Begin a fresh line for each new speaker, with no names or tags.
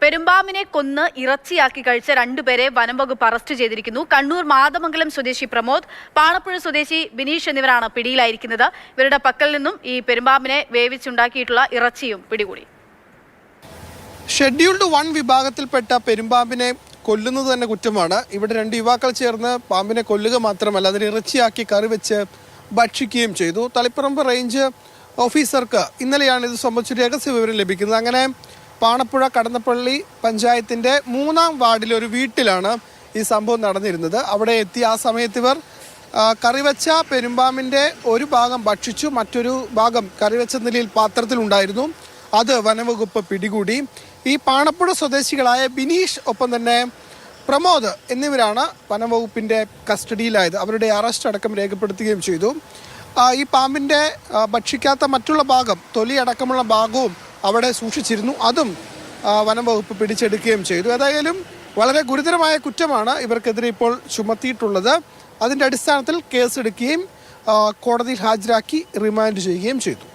പെരുമ്പാമ്പിനെ കൊന്ന് ഇറച്ചിയാക്കി കഴിച്ച രണ്ടുപേരെ വനംവകുപ്പ് അറസ്റ്റ് ചെയ്തിരിക്കുന്നു. കണ്ണൂർ മാതമംഗലം സ്വദേശി പ്രമോദ് പാണപ്പുഴ സ്വദേശി ബിനീഷ് എന്നിവരാണ് പിടിയിലായിരിക്കുന്നത്. ഇവരുടെ പക്കൽ നിന്നും ഈ പെരുമ്പാമ്പിനെ വേവിച്ചുണ്ടാക്കിയിട്ടുള്ള ഇറച്ചിയും പിടികൂടി.
ഷെഡ്യൂൾഡ് വൺ വിഭാഗത്തിൽപ്പെട്ട പെരുമ്പാമ്പിനെ കൊല്ലുന്നത് തന്നെ കുറ്റമാണ്. ഇവിടെ രണ്ട് യുവാക്കൾ ചേർന്ന് പാമ്പിനെ കൊല്ലുക മാത്രമല്ല അതിന് ഇറച്ചിയാക്കി കറി വെച്ച് ഭക്ഷിക്കുകയും ചെയ്തു. തളിപ്പറമ്പ് റേഞ്ച് ഓഫീസർക്ക് ഇന്നലെയാണ് ഇത് സംബന്ധിച്ച് രഹസ്യ വിവരം ലഭിക്കുന്നത്. അങ്ങനെ പാണപ്പുഴ കടന്നപ്പള്ളി പഞ്ചായത്തിന്റെ മൂന്നാം വാർഡിലെ ഒരു വീട്ടിലാണ് ഈ സംഭവം നടന്നിരുന്നത്. അവിടെ എത്തി ആ സമയത്ത് ഇവർ കറിവച്ച പെരുമ്പാമ്പിന്റെ ഒരു ഭാഗം ഭക്ഷിച്ചു മറ്റൊരു ഭാഗം കറിവച്ച നിലയിൽ പാത്രത്തിലുണ്ടായിരുന്നു. അത് വനവകുപ്പ് പിടികൂടി. ഈ പാണപ്പുഴ സ്വദേശികളായ ബിനീഷ് ഒപ്പം തന്നെ പ്രമോദ് എന്നിവരാണ് വനംവകുപ്പിന്റെ കസ്റ്റഡിയിലായത്. അവരുടെ അറസ്റ്റ് അടക്കം രേഖപ്പെടുത്തുകയും ചെയ്തു. ഈ പാമ്പിന്റെ ഭക്ഷിക്കാത്ത മറ്റുള്ള ഭാഗം തൊലി അടക്കമുള്ള ഭാഗവും അവിടെ സൂക്ഷിച്ചിരുന്നു. അതും വനം വകുപ്പ് പിടിച്ചെടുക്കുകയും ചെയ്തു. ഏതായാലും വളരെ ഗുരുതരമായ കുറ്റമാണ് ഇവർക്കെതിരെ ഇപ്പോൾ ചുമത്തിയിട്ടുള്ളത്. അതിന്റെ അടിസ്ഥാനത്തിൽ കേസെടുക്കുകയും കോടതിയിൽ ഹാജരാക്കി റിമാൻഡ് ചെയ്യുകയും ചെയ്തു.